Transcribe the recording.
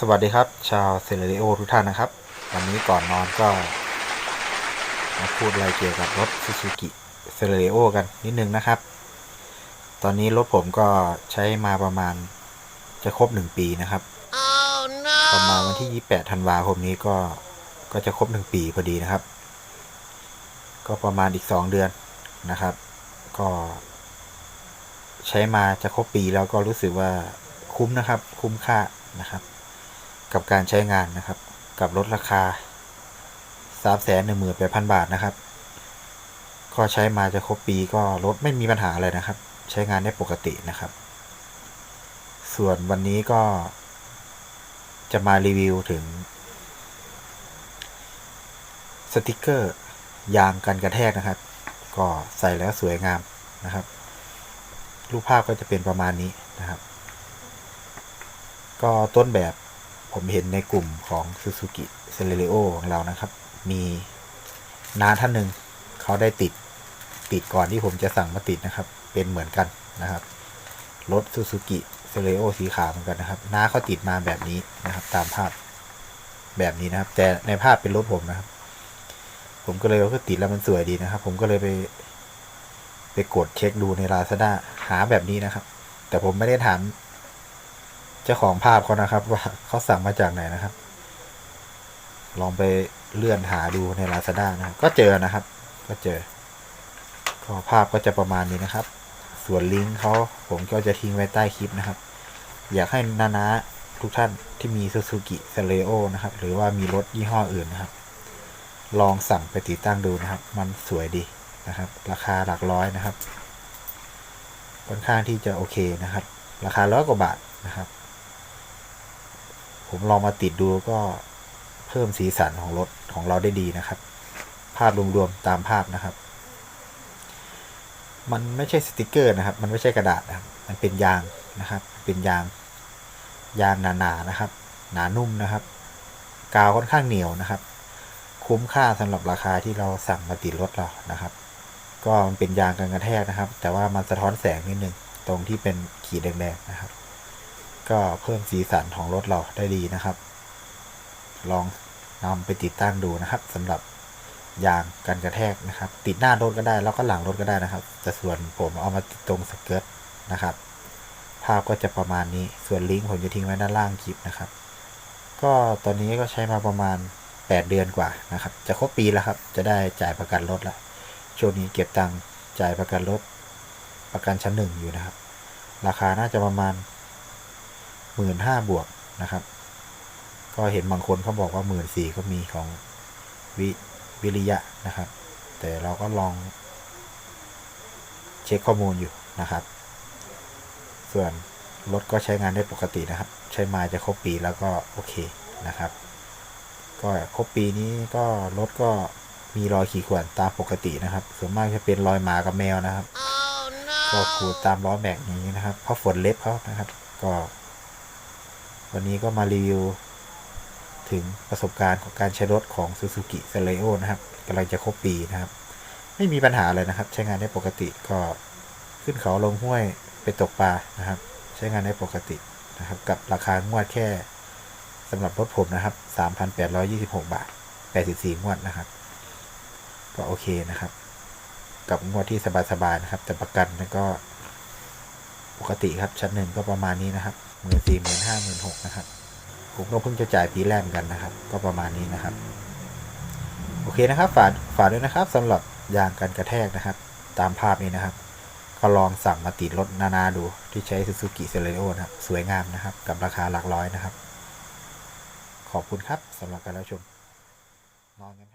สวัสดีครับ ชาวเซเลริโอทุกท่านนะครับ วันนี้ก่อนนอนก็มาพูดอะไรเกี่ยวกับรถ Suzuki c e l e r i o กันนิดนึงนะครับ ตอนนี้รถผมก็ใช้มาประมาณจะครบ1ปีนะครับประมาณวันที่ 28ธันวาคมนี้ก็ก็จะครบ1ปีพอดีนะครับ ก็ประมาณอีก2เดือนนะครับ ก็ใช้มาจะครบปีแล้วก็รู้สึกว่าคุ้มนะครับ คุ้มค่านะครับ กับการใช้งานนะครับ กับลดราคา 3 1 8 0 0 0 บาทนะครับ ก็ใช้มาจะครบปีก็รถไม่มีปัญหาอะไรนะครับ ใช้งานได้ปกตินะครับ ส่วนวันนี้ก็จะมารีวิวถึง สติกเกอร์ยางกันกระแทกนะครับ ก็ใส่แล้วสวยงามนะครับ รูปภาพก็จะเป็นประมาณนี้นะครับ ก็ต้นแบบ ผมเห็นในกลุ่มของ Suzuki c e l e r i o ของเรานะครับ มีน้าท่านหนึ่งเขาได้ติดติดก่อนที่ผมจะสั่งมาติดนะครับ เป็นเหมือนกันนะครับรถ Suzuki c e l e r i o สีขาวเหมือนกันนะครับ น้าเขาติดมาแบบนี้นะครับ ตามภาพแบบนี้นะครับ แต่ในภาพเป็นรถผมนะครับ ผมก็เลยก็ติดแล้วมันสวยดีนะครับ ผมก็เลยไป ไปกดเช็คดูใน Lazada หาแบบนี้นะครับ แต่ผมไม่ได้ถาม เจ้าของภาพเขานะครับ ว่าเขาสั่งมาจากไหนนะครับ ลองไปเลื่อนหาดูใน Lazada นะครับก็เจอนะครับ ก็เจอก็ภาพก็จะประมาณนี้นะครับ ส่วนลิงก์เขาผมก็จะทิ้งไว้ใต้คลิปนะครับ อยากให้นานาทุกท่านที่มี Suzuki c e l e o นะครับ หรือว่ามีรถยี่ห้ออื่นนะครับ ลองสั่งไปติดตั้งดูนะครับ มันสวยดีนะครับ ราคาหลักร้อยนะครับ ค่อนข้างที่จะโอเคนะครับ ราคาร้อยกว่าบาทนะครับ ผมลองมาติดดูก็เพิ่มสีสันของรถของเราได้ดีนะครับ ภาพรวมๆตามภาพนะครับ มันไม่ใช่สติกเกอร์นะครับ มันไม่ใช่กระดาษนะครับมันเป็นยางนะครับ เป็นยาง ยางหนาๆนะครับ หนานุ่มนะครับ กาวค่อนข้างเหนียวนะครับ คุ้มค่าสำหรับราคาที่เราสั่งมาติดรถเรานะครับ ก็มันเป็นยางกันกระแทกนะครับ แต่ว่ามันสะท้อนแสงนิดนึงตรงที่เป็นขีดแดงๆนะครับ ก็เพิ่มสีสันของรถเราได้ดีนะครับ ลองนำไปติดตั้งดูนะครับสำหรับยางกันกระแทกนะครับ ติดหน้ารถก็ได้แล้วก็หลังรถก็ได้นะครับ แต่ส่วนผมเอามาติดตรงสเกิร์ตนะครับ ภาพก็จะประมาณนี้ส่วนลิงก์ผมจะทิ้งไว้ด้านล่างคลิปนะครับ ก็ตอนนี้ก็ใช้มาประมาณ 8 เดือนกว่านะครับ จะครบปีแล้วครับ จะได้จ่ายประกันรถแล้วช่วงนี้เก็บตังค์จ่ายประกันรถประกันชั้นหนึ่งอยู่นะครับ ราคาน่าจะประมาณ หมื่นห้าบวกนะครับ ก็เห็นบางคนเขาบอกว่าหมื่นสี่ก็มีของวิวิริยะนะครับ แต่เราก็ลองเช็คข้อมูลอยู่นะครับ ส่วนรถก็ใช้งานได้ปกตินะครับ ใช้มาจะครบปีแล้วก็โอเคนะครับ ก็ครบปีนี้ก็รถก็มีรอยขีดข่วนตามปกตินะครับส่วนมากจะเป็นรอยหมากับแมวนะครับก็ขูดตามล้อแม็กอย่างนี้นะครับเพราะฝนเล็บเขานะครับ ก็ วันนี้ก็มารีวิว ถึงประสบการณ์ของการใช้รถของ Suzuki c e l e o นะครับกำลังจะครบปีนะครับ ไม่มีปัญหาเลยนะครับ ใช้งานได้ปกติก็ขึ้นเขาลงห้วยไปตกปลานะครับ ใช้งานได้ปกตินะครับ กับราคางวดแค่สำหรับรถผมนะครับ 3,826 บาท 84 งวดนะครับ ก็โอเคนะครับ กับงวดที่สบายๆนะครับ แต่ประกันก็ปกติครับชั้นหนึ่งก็ประมาณนี้นะครับ หมื่นสี่หมื่นห้าหมื่นหกนะครับ ผมก็เพิ่งจะจ่ายปีแรกเหมือนกันนะครับ ก็ประมาณนี้นะครับ โอเคนะครับ ฝากฝากด้วยนะครับสำหรับยางกันกระแทกนะครับ ตามภาพนี้นะครับ ก็ลองสั่งมาติดรถนานาดูที่ใช้ Suzuki c e l e r i o นะครับ สวยงามนะครับ กับราคาหลักร้อยนะครับ ขอบคุณครับสำหรับการรับชมนอนกัน